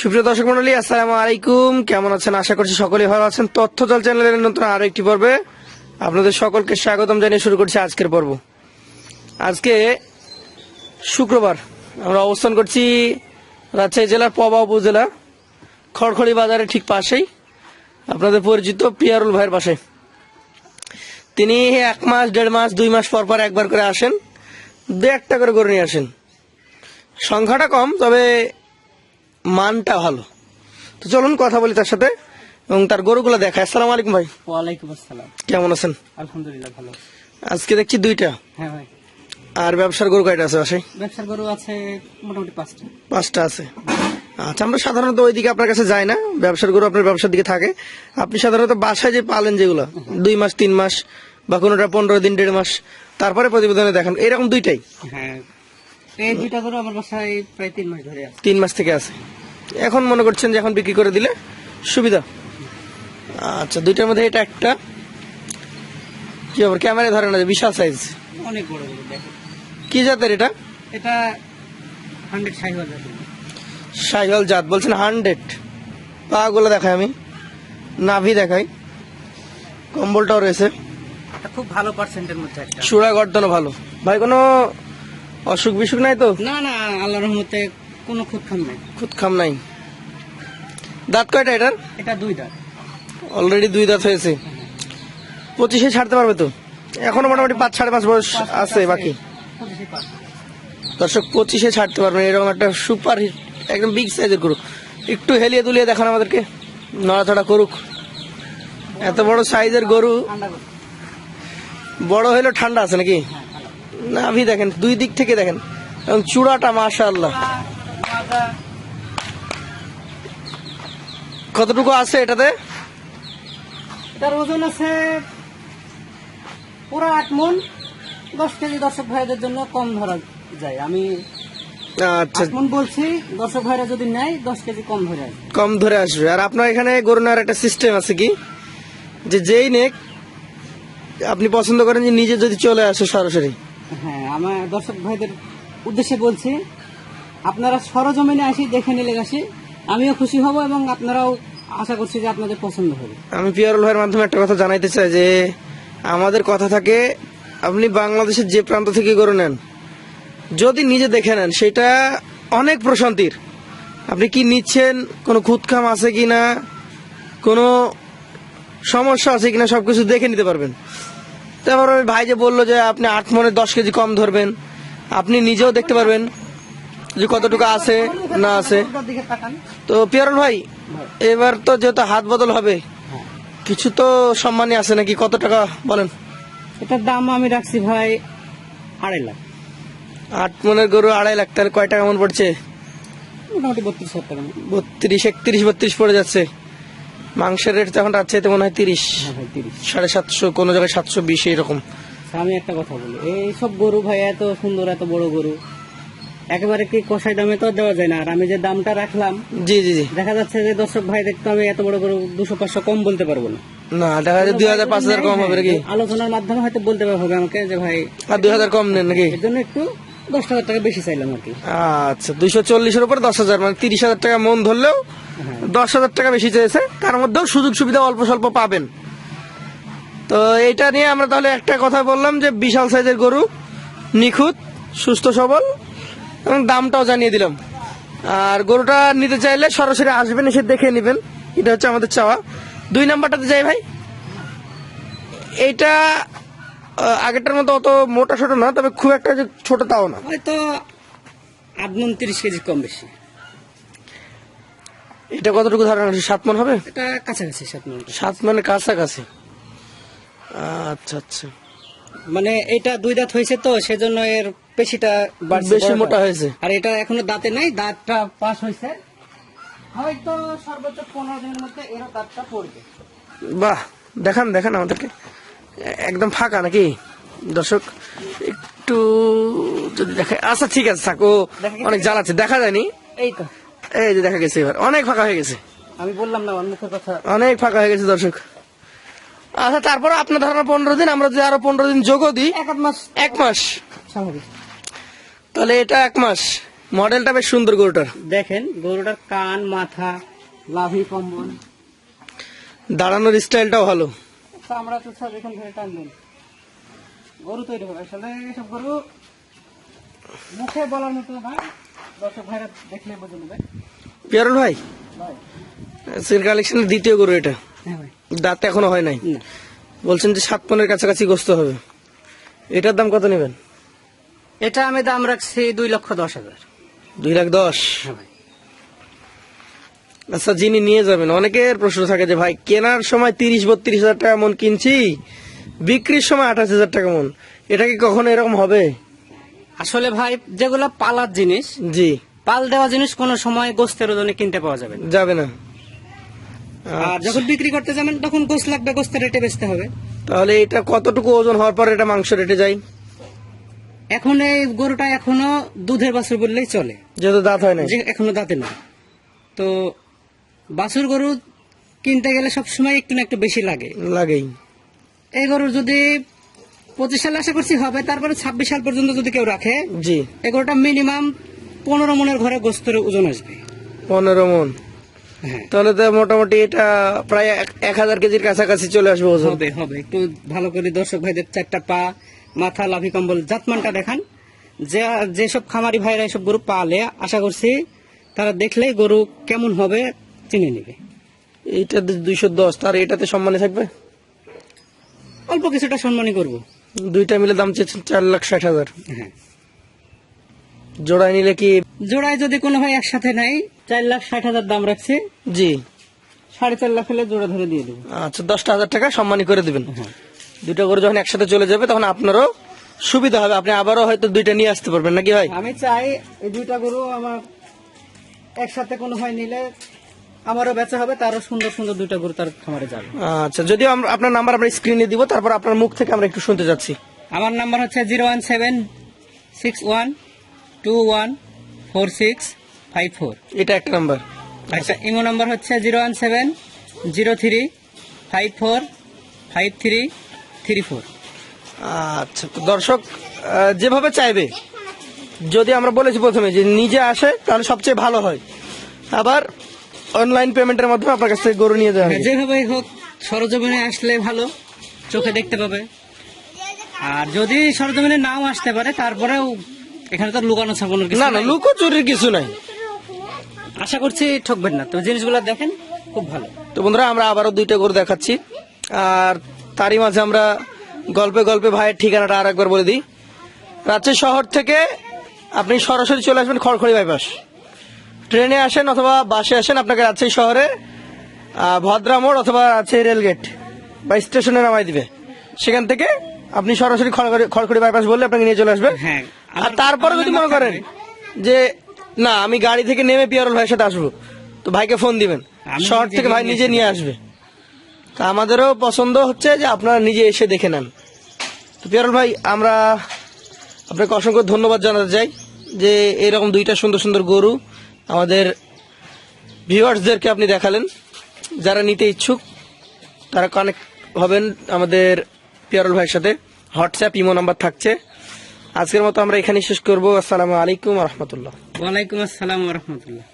সুপ্রিয় দর্শক মন্ডলী, আসসালামু আলাইকুম। কেমন আছেন? আশা করছি সকলেই ভালো আছেন। তথ্য জল চ্যানেলের নতুন আরও একটি পর্বে আপনাদের সকলকে স্বাগতম জানিয়ে শুরু করছি আজকের পর্ব। আজকে শুক্রবার আমরা অবস্থান করছি রাজশাহী জেলার পবা উপজেলা, খড়খড়ি বাজারের ঠিক পাশেই। আপনাদের পরিচিত পিয়ারুল ভাইয়ের পাশে। তিনি এক মাস, দেড় মাস, দুই মাস পর পর একবার করে আসেন। দু একটা করে গরু নিয়ে আসেন। সংখ্যাটা কম, তবে মানটা ভালো। তো চলুন কথা বলি তার সাথে এবং তার গরুগুলো দেখায় আসসালামু আলাইকুম ভাই। ওয়ালাইকুম আসসালাম। কেমন আছেন? আলহামদুলিল্লাহ ভালো। আজকে দেখছি দুইটা। হ্যাঁ ভাই। আর ব্যবসার গরু কয়টা আছে বাসায় ব্যবসার গরু আছে মোটামুটি পাঁচটা। পাঁচটা আছে। আচ্ছা আমরা সাধারণত ওইদিকে আপনার কাছে যাই না। ব্যবসার গরু আপনার ব্যবসার দিকে থাকে। আপনি সাধারণত বাসায় যে পালেন যেগুলো দুই মাস তিন মাস বা কোনোটা পনেরো দিন দেড় মাস তারপরে প্রতিবেদনে দেখান। এরকম দুইটাই? হ্যাঁ এই দুইটা গরু আমার বাসায় প্রায় তিন মাস ধরে আছে। তিন মাস থেকে আছে। এখন মনে করছেন যে এখন বিক্রি করে দিলে সুবিধা? আচ্ছা দুইটার মধ্যে এটা একটা। কি ব্যাপার ক্যামেরায় ধরে না বিশাল সাইজ অনেক বড় গরু দেখো কি জাতের এটা? এটা হান্ড্রেড হাজার সাইহল জাত বলছেন হান্ড্রেড পা গুলো দেখাই আমি। নাভি দেখাই। কম্বলটাও রয়েছে। এটা খুব ভালো পার্সেন্টের মধ্যে একটা। চূড়া গর্দনও ভালো। ভাই কোনো অসুখ বিসুখ নাই তো? না না আল্লাহ রহমতে কোনো খুদ খাম নেই। খুদ খাম নাই। দাঁত কয়টা এটার? এটা দুই দাঁত। অলরেডি দুই দাঁত হয়েছে। পঁচিশে ছাড়তে পারবে তো? এখনও মোটামুটি পাঁচ সাড়ে পাঁচ বয়স আছে বাকি। দর্শক পঁচিশে ছাড়তে পারবেন এরকম একটা সুপার হিট একদম বিগ সাইজের গরু। একটু হেলিয়ে দুলিয়ে দেখান আমাদেরকে। নড়াচড়া করুক। এত বড় সাইজের গরু। বড় হইলেও ঠান্ডা আছে নাকি? হ্যাঁ। নাভি দেখেন দুই দিক থেকে দেখেন। এবং চূড়াটা মাশা আল্লাহ মাজা, কতটুকু আছে এটাতে? এটার ওজন আছে পুরো আট মন। দশ কেজি দর্শক ভাইদের জন্য কম ধরা যায়। আমি আচ্ছা। বলছি দর্শক ভাইরা যদি নেয় দশ কেজি কম ধরে আসবে। কম ধরে আসবে। আর আপনার এখানে গরু নেওয়ার একটা সিস্টেম আছে কি? যে যেই নেক আপনি পছন্দ করেন যে নিজে যদি চলে আসে সরাসরি। হ্যাঁ আমার দর্শক ভাইদের উদ্দেশ্যে বলছি, আপনারা সরজমিনে আসি, দেখে নিলে আসি। আমিও খুশি হব এবং আপনারাও আশা করছি যে আপনাদের পছন্দ হবে। আমি পিয়ারুল ভাইয়ের মাধ্যমে একটা কথা জানাইতে চাই যে, আমাদের কথা থাকে, আপনি বাংলাদেশের যে প্রান্ত থেকে গরু নেন, যদি নিজে দেখে নেন, সেটা অনেক প্রশান্তির। আপনি কি নিচ্ছেন, কোনো খুদখাম আছে কিনা, কোনো সমস্যা আছে কিনা, সবকিছু দেখে নিতে পারবেন। তারপর ওই ভাই যে বলল যে আপনি আট মনে দশ কেজি কম ধরবেন আপনি নিজেও দেখতে পারবেন যে কতটুকু আছে না আছে। তো পিয়ারুল ভাই এবার তো যেহেতু হাত বদল হবে। কিছু তো সম্মানই আছে নাকি? কত টাকা বলেন? এটার দাম আমি রাখছি ভাই আড়াই লাখ। আট মনের গরু আড়াই লাখ তাহলে কয় টাকা মন পড়ছে? মোটামুটি বত্রিশ হাজার টাকা। বত্রিশ একত্রিশ বত্রিশ পড়ে যাচ্ছে। মাংসের রেট এখন রাজশাহীতে মনে হয় তিরিশ। সাড়ে সাতশো কোনো জায়গায় সাতশো বিশ এরকম। আমি একটা কথা বলি এই সব গরু ভাই এত সুন্দর এত বড় গরু একেবারে কি কষাই দামে তো দেওয়া যায় না। আর আমি যে দামটা রাখলাম জি জি জি। দেখা যাচ্ছে যে দর্শক ভাই দেখতে আমি এত বড় গরু দুশো পাঁচশো কম বলতে পারব না। না দেখা যায় দুই হাজার পাঁচ হাজার কম হবে নাকি? আলোচনার মাধ্যমে হয়তো বলতে হবে আমাকে যে ভাই আর দুই হাজার কম নেন নাকি? এর জন্য একটু দশ হাজার টাকা বেশি চাইলাম আর কি। আচ্ছা দুইশো চল্লিশের উপর দশ হাজার মানে তিরিশ হাজার টাকা মন ধরলেও। দশ হাজার টাকা বেশি চেয়েছে। তার মধ্যেও সুযোগ সুবিধা অল্প স্বল্প পাবেন। তো এটা নিয়ে আমরা তাহলে একটা কথা বললাম যে বিশাল সাইজের গরু নিখুঁত সুস্থ সবল এবং দামটাও জানিয়ে দিলাম। আর গরুটা নিতে চাইলে সরাসরি আসবেন এসে দেখে নেবেন। এটা হচ্ছে আমাদের চাওয়া। দুই নাম্বারটাতে যাই ভাই। আহ, আগেরটার মতো অত মোটা ছোট না তবে খুব একটা ছোট তাও না। হয়তো আট কেজি কম বেশি। এটা কতটুকু ধারণা আছে? সাত মন হবে? এটা কাছাকাছি সাত মন। সাত মানে কাছাকাছি। আচ্ছা আচ্ছা। মানে এটা দুই দাঁত হয়েছে তো সেজন্য এর পেশিটা বেশি মোটা হয়েছে। আর এটা এখনও দাঁতে নাই দাঁতটা পাস হয়েছে। হয়তো সর্বোচ্চ পনেরো দিনের মধ্যে এর দাঁতটা পড়বে। বাহ দেখান দেখান আমাদেরকে। একদম ফাঁকা নাকি? দর্শক একটু যদি দেখে আচ্ছা ঠিক আছে থাকো? অনেক জ্বালাচ্ছে। দেখা যায়নি? এই তো। এই যে দেখা গেছে এবার। অনেক ফাঁকা হয়ে গেছে। আমি বললাম না মুখের কথা। অনেক ফাঁকা হয়ে গেছে দর্শক। আচ্ছা তারপর আপনার ধারণা পনেরো দিন আমরা যদি আরও পনেরো দিন যোগও দিই। এক মাস। এক মাস। তাহলে এটা এক মাস। মডেলটা বেশ সুন্দর গরুটার। দেখেন গরুটার কান মাথা লাভি কম্বল। দাঁড়ানোর স্টাইলটাও ভালো। আমরা তো সব এখান থেকে টানবেন গরু তৈরি হবে। আসলে এসব গরু মুখে বলার মতো না। দর্শক ভাইরা দেখলে বুঝে নেবে। পিয়ারল ভাই ভাই। সিল কালেকশনের দ্বিতীয় গরু এটা। হ্যাঁ দাঁত এখনও হয় নাই? বলছেন যে সাত পনেরো কাছাকাছি গোস্ত হবে। এটার দাম কত নেবেন? এটা আমি দাম রাখছি দুই লক্ষ দশ হাজার। দুই লাখ দশ? হ্যাঁ আচ্ছা যিনি নিয়ে যাবেন অনেকের প্রশ্ন থাকে যে ভাই কেনার সময় তিরিশ বত্রিশ হাজার টাকা মন কিনছি বিক্রির সময় আঠাশ হাজার টাকা মন। এটা কি কখনো এরকম হবে? আসলে ভাই যেগুলো পালার জিনিস জি। পাল দেওয়া জিনিস কোনো সময় গোস্তের ওজনে কিনতে পাওয়া যাবে যাবে না। আর যখন বিক্রি করতে যাবেন তখন গোস্ত লাগবে গোস্তের রেটে বেচতে হবে। তাহলে এটা কতটুকু ওজন হওয়ার পর এটা মাংস রেটে যায়? এখন এই গরুটা এখনও দুধের বাছুর বললেই চলে। যেহেতু দাঁত হয় না এখনও দাঁতে না তো বাছুর গরু কিনতে গেলে সব সময় একটু না একটু বেশি লাগে। লাগেই। এই গরুর যদি পঁচিশ সাল আশা করছি হবে তারপরে ছাব্বিশ সাল পর্যন্ত যদি কেউ রাখে জি। এই গরুটা মিনিমাম পনেরো মনের ঘরে গোস্তের ওজন আসবে। পনেরো মন? হ্যাঁ। তাহলে তো মোটামুটি এটা প্রায় এক- এক হাজার কেজির কাছাকাছি চলে আসবে ওজন। হবে হবে। একটু ভালো করে দর্শক ভাইদের চারটা পা মাথা লাভি কম্বল জাতমানটা দেখান। যে যেসব খামারি ভাইরা এসব গরু পালে আশা করছি তারা দেখলেই গরু কেমন হবে চিনে নেবে। এইটা দুইশো দশ তার এটাতে সম্মানে থাকবে? অল্প কিছুটা সম্মানই করব। দুইটা মিলে দাম চেয়েছেন চার লাখ ষাট হাজার। জোড়ায় নিলে কি জোড়ায় যদি কোনো ভাই একসাথে নাই চার লাখ ষাট হাজার দাম রাখছে। জি। সাড়ে চার লাখ হলে জোড়া ধরে দিয়ে দেবো। আচ্ছা দশটা হাজার টাকা সম্মানী করে দিবেন। হ্যাঁ। দুইটা করে যখন একসাথে চলে যাবে তখন আপনারও সুবিধা হবে। আপনি আবারও হয়তো দুইটা নিয়ে আসতে পারবেন নাকি ভাই? আমি চাই এই দুইটা গরু আমার একসাথে কোনো ভাই নিলে আমারও বেচা হবে তারও সুন্দর সুন্দর দুইটা গরু তার খামারে যাবে। আচ্ছা যদিও আমরা আপনার নাম্বার আমরা স্ক্রিনে দিব তারপর আপনার মুখ থেকে আমরা একটু শুনতে যাচ্ছি। আমার নাম্বার হচ্ছে zero one seven six one two one four six five four. এটা একটা নাম্বার। আচ্ছা ইমো নাম্বার হচ্ছে zero one seven zero three five four five three three four. আচ্ছা তো দর্শক আহ, যেভাবে চাইবে যদি আমরা বলেছি প্রথমে যে নিজে আসে তাহলে সবচেয়ে ভালো হয়। আবার অনলাইন পেমেন্টের মাধ্যমে আপনার কাছ থেকে গরু নিয়ে যাওয়া হবে। যেভাবেই হোক সরজমিনে আসলে ভালো চোখে দেখতে পাবে। আর যদি সরজমিনে নাও আসতে পারে তারপরেও এখানে তো লুকানো ছাপানোর কিছু না না লুকো লুকোচুরির কিছু নাই। আশা করছি ঠকবেন না। তো জিনিসগুলো দেখেন খুব ভালো। তো বন্ধুরা আমরা আবারও দুইটা গরু দেখাচ্ছি। আর তারই মাঝে আমরা গল্পে গল্পে ভাইয়ের ঠিকানাটা আর একবার বলে দিই। রাজশাহী শহর থেকে আপনি সরাসরি চলে আসবেন খড়খড়ি বাইপাস। ট্রেনে আসেন অথবা বাসে আসেন আপনাকে রাজশাহী শহরে ভদ্রা মোড় অথবা রাজশাহী রেলগেট বা স্টেশনে নামাই দিবে। সেখান থেকে আপনি সরাসরি খড়খড়ি বাইপাস বললে আপনাকে নিয়ে চলে আসবে। হ্যাঁ আর তারপরে যদি মনে করেন যে না আমি গাড়ি থেকে নেমে পিয়ারল ভাইয়ের সাথে আসব তো ভাইকে ফোন দিবেন। শহর থেকে ভাই নিজে নিয়ে আসবে। তা আমাদেরও পছন্দ হচ্ছে যে আপনারা নিজে এসে দেখে নেন। তো পিয়ারল ভাই আমরা আপনাকে অসংখ্য ধন্যবাদ জানাতে চাই যে এরকম দুইটা সুন্দর সুন্দর গরু আমাদের ভিউয়ার্সদেরকে আপনি দেখালেন। যারা নিতে ইচ্ছুক, তারা কানেক্ট হবেন আমাদের পিয়ারল ভাইয়ের সাথে। হোয়াটসঅ্যাপ ইমো নাম্বার থাকছে। আজকের মতো আমরা এখানে শেষ করব। আসসালামু আলাইকুম রহমতুল্লাহ। ওয়ালাইকুম আসসালাম রহমতুল্লাহ।